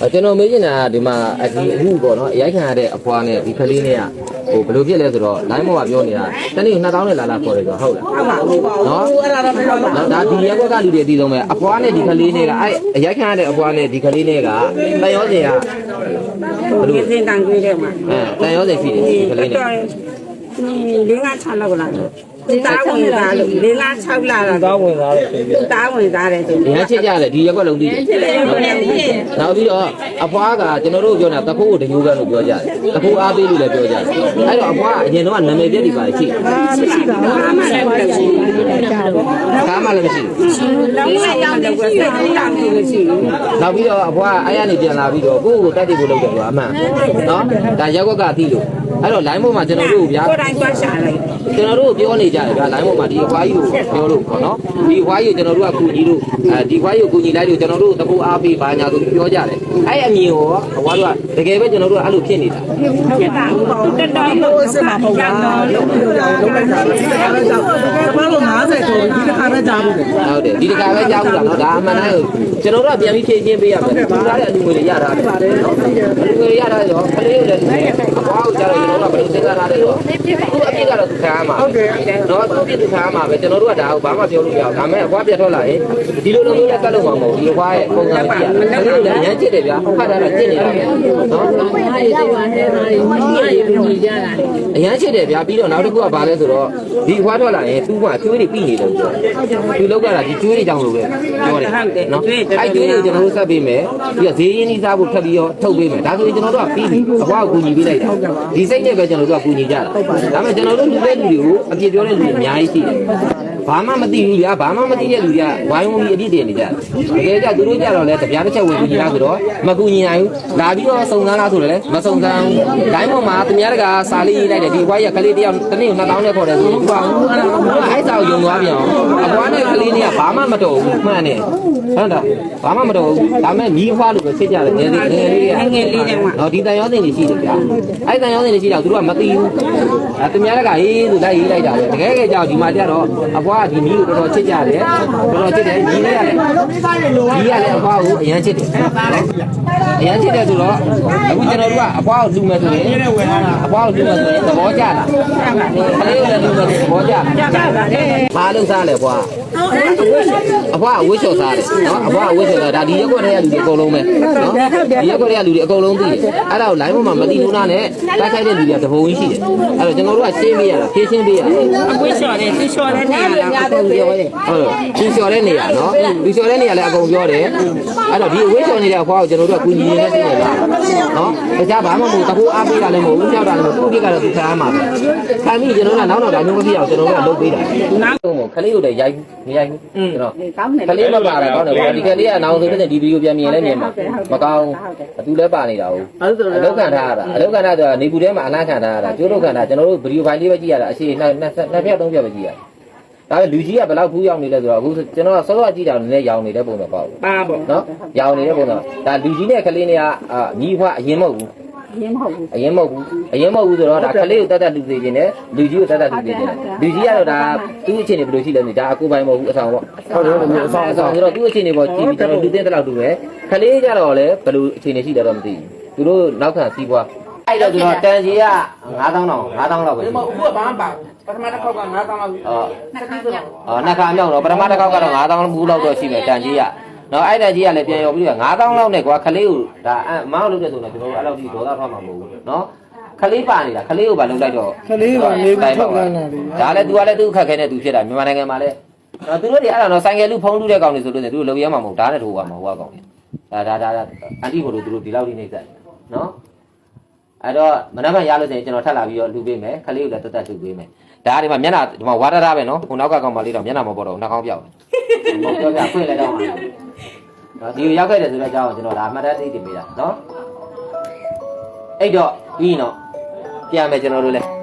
အဲကျွန်တော်မေးချင်တာကဒီမှာအဒီအခုပေါ့နော်အရိုက်ခံရတဲ့အဖွားနဲ့ဒီကလေးနဲ့ကဟိုဘယ်လိုဖြစ်လဲဆိုတော့ line ပေါ်မှာပြောနေတာတနေ့2000နဲ့လာလာခေါ်တယ်ဆိုတော့ဟုတ်လားဟုတ်ပါဘူးနော်အဲ့ဒါတော့ပြောပါနော်ဒါဒီရက်ကွက်ကလူတွေအတီးဆုံးပဲအဖွားနဲ့ဒီကလေးနဲ့ကအဲ့အရိုက်ခံရတဲ့အဖွားနဲ့ဒီကလေးနဲ့ကတန်ရောစင်ကဘယ်လိုဒီစင်တန်ကြီးတဲ့မှာအဲတန်ရောစင်ရှိတယ်ဒီကလေးနဲ့လေးငါ6လောက်လာ ဒီသားဝင်သားလို့လေးငါ6လာတာသားဝင်သားတယ်သူသားဝင်သားတယ်သူဒီဟန်ချစ်ကြတယ်ဒီရက်ကွက်လုံးသိတယ်နောက်ပြီးတော့အဖွားကကျွန်တော်တို့ပြောနေတာတခိုးကိုတညိုးကန်းလို့ပြောကြတယ်တခိုးအားပေးလို့လည်းပြောကြတယ်အဲ့တော့အဖွားကအရင်တော့နာမည်ပြက်ဒီပါရှိတယ်မရှိပါဘူးအမှန်လည်းမရှိဘူးကားမှလည်းမရှိဘူးလုံးဝရောက်တဲ့ကွယ်စိတ်ကူးတာမျိုးမရှိဘူးနောက်ပြီးတော့အဖွားအဲ့ရနေပြန်လာပြီးတော့ကိုယ့်ကိုတက်တိကိုလုပ်တယ်ကွာအမှန်နော်ဒါရက်ကွက်ကသိလို့ အဲ့တော့ line ပေါ်မှာကျွန်တော်တို့ဗျာကိုယ်တိုင်သွားရှာလိုက်ကျွန်တော်တို့ပြောနေကြတယ်ဗျာ line ပေါ်မှာဒီအဖွားကြီးကိုပြောလို့ပေါ့နော်ဒီအဖွားကြီးကိုကျွန်တော်တို့ကကူညီလို့အဲဒီအဖွားကြီးကိုကူညီလိုက်လို့ကျွန်တော်တို့တကူအားပေးပါညာဆိုပြောကြတယ်အဲ့အမြင်ကိုအဖွားတို့ကတကယ်ပဲကျွန်တော်တို့ကအဲ့လိုဖြစ်နေတာဖြစ်တာဘူးပေါ့တက်တော်လို့စမှာပေါ့ကွာလုံးဝလုံးလိုက်တာဒီကနေ့ကြောက်ဘာလို့90ကျော်ဒီတစ်ခါပဲကြားဘူးလေဟုတ်တယ်ဒီတခါပဲကြားဘူးလားနော်ဒါအမှန်တမ်းကျွန်တော်တို့ကပြန်ပြီးဖြည့်ချင်းပေးရမယ်ဒီကားတဲ့အလူငွေတွေရတာပါတယ်နော်အလူငွေရတာရောကလေးတွေလည်းအဖွားကိုကြားတော့ကျွန်တော်တို့ကဘယ်လိုစဉ်း စား ထားလဲတော့သူအပြစ်ကတော့သူခံရမှာဟုတ်တယ်နော်သူအပြစ်သူခံရမှာပဲကျွန်တော်တို့ကဒါကိုဘာမှပြောလို့မရဘူးဒါမဲ့အဖွားပြတ်ထွက်လာရင်ဒီလိုလိုမျိုးလည်းကတ်လို့မှာမဟုတ်ဘူးဒီအဖွားရဲ့ပုံစံကြည့်ရကလေးတွေလည်းရမ်းချစ်တယ်ဗျာဖတ်ထားတာချစ်နေတာပဲနော်အရန်ချစ်တယ်ဗျာပြီးတော့နောက်တစ်ခုကဘာလဲဆိုတော့ဒီအဖွားထွက်လာရင်သူ့ကကျွေးတွေပြီးနေတယ်ပြောသူလောက်ကတာဒီကျွေးတွေကြောင့်လို့ပဲပြောတယ်နော်အဲ့ကျွေးတွေကျွန်တော်တို့ဆက်ပေးမယ်ပြီးတော့ဈေးရင်းနှီးစားဖို့ထပ်ပြီးတော့ထုတ်ပေးမယ်ဒါဆိုရင်ကျွန်တော်တို့ကပြီးပြီအဖွားကိုကူညီပေးလိုက်တာဒီစိတ်နဲ့ပဲကျွန်တော်တို့ကကူညီကြတာဒါပေမဲ့ကျွန်တော်တို့လူတဲ့လူတွေကိုအပြစ်ပြောတဲ့လူတွေအများကြီးရှိတယ်ဘာမှမသိဘူးဗျာဘာမှမသိတဲ့လူတွေကဝိုင်းဝန်းပြီးအပြစ်တင်နေကြတယ်တကယ်ကြသူတို့ကြတော့လဲတပြားတစ်ချက်ဝင်ကူညီလားဆိုတော့မကူညီနိုင်ဘူးလာပြီးတော့စုံစမ်းလားဆိုတော့လဲမစုံစမ်းဘူးဒိုင်းပေါ်မှာတများတကာစာလေးရေးလိုက်တယ်ဒီဘွားရကလေးတယောက်တစ်နေ့2000နဲ့ခေါ်တယ်ဆိုတော့ဘာဘူးအဲ့စာကိုယုံသွားပြန်အောင်အဘွားနဲ့ကလေးနဲ့ကဘာမှမတော်ဘူးမှန်တယ်ဟုတ်တာဘာမှမတော်ဘူးဒါမဲ့မိဖွားလို့ပဲဖြစ်ကြတယ်ငယ်လေးငယ်လေးကငယ်လေးတဲ့မှာဟောဒီတန်ရောစင်တွေရှိတယ်ဗျာအဲ့တန်ရောစင်တွေရှိတော့သူတို့ကမသိဘူးအဲသူများကဟေးလို့လိုက်ရေးလိုက်တာပဲတကယ်ကကြောက်ဒီမှာကြတော့အဖွားကဒီမီးကိုတော်တော်ချစ်ကြတယ်တော်တော်ချစ်တယ်ညီ လေးရတယ်ညီရလည်းအဖွားကိုအရန်ချစ်တယ်အရန်ချစ်တယ်ဆိုတော့အခုကျွန်တော်တို့ကအဖွားကိုလူမယ်ဆိုရင်အဖွားကိုလူမယ်ဆိုရင်သဘောကျတာကလေးကိုလည်းလူမယ်ဆိုသဘောကျတာကြပါလေဘာလို့စားလဲဖွာအဖွားအဝှစ်ချော်စားတယ်နော်အဖွားအဝှစ်ချော်စားဒါဒီရက်ွက်တွေကလူတွေအကုန်လုံးပဲနော်ဒီရက်ွက်တွေကလူတွေအကုန်လုံးသိတယ်အဲ့ဒါကို line ပေါ်မှာမသိဘူးနာနဲ့တိုက်ခိုက်တဲ့လူတွေကတပုံကြီးရှိတယ်အဲ့တော့ကျွန်တော်တို့ကရှင်းပေးရတာဖြည့်ရှင်းပေးရတာအကွေးလျှော်တယ်သူလျှော်တဲ့နေရာကအကုန်ပြောတယ်ဟုတ်ဒီလျှော်တဲ့နေရာနော်ဒီလျှော်တဲ့နေရာလည်းအကုန်ပြောတယ်အဲ့တော့ဒီအဝှစ်ချော်နေတဲ့အဖွားကိုကျွန်တော်တို့ကကူညီနေနေသိတယ်လားနော်တခြားဘာမှမဟုတ်တကူအားပေးတာလည်းမဟုတ်ဘူးကြောက်တာလည်းမဟုတ်ဘူးပြစ်ကတော့သူခံရမှာပဲခံပြီးကျွန်တော်ကနောက်တော့ဒါမျိုးမဖြစ်အောင်ကျွန်တော်တို့ကလုပ်ပေးတာခလေးကိုလည်းရိုက်မရိုက်ဘူးကျွန်တော်ကောင်းတယ်ကလေးမပါတာကောင်းတယ်ဗျာဒီကလေးကနောင်ဆိုတဲ့ဒီဗီဒီယိုပြန်မြင်လဲမြင်မှာမကောင်းအတူလဲပါနေတာဟုတ်အလောက်ခံထားရတာအလောက်ခံထားဆိုတာနေပူထဲမှာအလားခံထားရတာကျိုးလောက်ခံထားကျွန်တော်တို့ဗီဒီယိုဖိုင်လေးပဲကြည့်ရတာအရှိနှစ်နှစ်နှစ်ဖြတ်သုံးဖြတ်ပဲကြည့်ရ ဒါပေမဲ့လူကြီးကဘယ်လောက်ဖူးရောက်နေလဲဆိုတော့အခုကျွန်တော်ကစောစောကြည့်တာလည်းရောင်နေတဲ့ပုံတော့ပေါ့ဘူးပါပေါ့နော်ရောင်နေတဲ့ပုံတော့ဒါလူကြီးနဲ့ကလေးနဲ့ကအာညီဖွားအရင်မဟုတ်ဘူးရင်းမဟုတ်ဘူးအရင်မဟုတ်ဘူးအရင်မဟုတ်ဘူးဆိုတော့ဒါကလေးကိုတတ်တတ်လူသေးခြင်းနဲ့လူကြီးကိုတတ်တတ်လူသေးခြင်းနဲ့လူကြီးကတော့ဒါသူ့အခြေအနေဘယ်လိုရှိလဲဒါအကူပိုင်းမဟုတ်ဘူးအဆောင်ပေါ့ဟုတ်တယ်ဟုတ်တယ်အဆောင်အဆောင်ဆိုတော့သူ့အခြေအနေပေါ်ကြည့်ပြီးကျွန်တော်လူသိတဲ့လောက်တူပဲကလေးကြတော့လည်းဘယ်လိုအခြေအနေရှိတယ်တော့မသိဘူးသူတို့နောက်ခံစီးပွားအဲ့တော့ကျွန်တော်တန်ကြီးက9000တောင်9000လောက်ပဲဒီမှာအခုကဘာမှပါ ပထမတစ်ခေါက်က9000လောက်ပြီအော်အော်နှစ်ခါမြောက်တော့ပထမတစ်ခေါက်ကတော့9000ဘူးလောက်တော့ရှိမယ်တန်ကြီးကနော်အဲ့တန်ကြီးကလည်းပြန်ရောပြီးတော့9000လောက်နဲ့ကွာခလေးကိုဒါအမောင်းလုပ်တဲ့ဆိုတော့ကျွန်တော်တို့အဲ့လောက်ထိဒေါသထွက်မှာမဟုတ်ဘူးနော်ခလေးပါနေတာခလေးကိုပါလုံလိုက်တော့ခလေးကနေပြီးထုတ်ကန်တာလေဒါလည်း तू ကလည်းသူ့ခက်ခဲနဲ့ तू ဖြစ်တာမြန်မာနိုင်ငံမှာလည်းနော်သူတို့တွေအဲ့ဒါတော့ဆိုင်ကယ်လူဖုံးလူတဲ့ကောင်တွေဆိုလို့နေသူတို့လုံရမှာမဟုတ်ဒါနဲ့ထိုးပါမှာဟိုကကောင်တွေဒါဒါဒါအန်တီကိုတို့သူတို့ဒီလောက်ထိနေစက်နော်အဲ့တော့မနက်ဖြန်ရလို့ဆိုရင်ကျွန်တော်ထပ်လာပြီးတော့လူပေးမယ်ခလေးကိုလည်းတက်တက်လူပေးမယ် ဒါဒီမှာမျက်နှာဒီမှာဝါဒရပဲနော်ဟိုနောက်ကကောင်မလေးတော့မျက်နှာမပေါ်တော့နှာခေါင်းပြောက်တယ်ပြောပြဖွင့်လိုက်တော့နော်ဒီကိုရောက်ခဲ့တယ်ဆိုတော့ကြောင်းကျွန်တော်ဒါအမှတ်တမ်းသိတင်ပေးတာနော်အဲ့တော့ပြီးရင်တော့ပြန်မယ်ကျွန်တော်တို့လည်း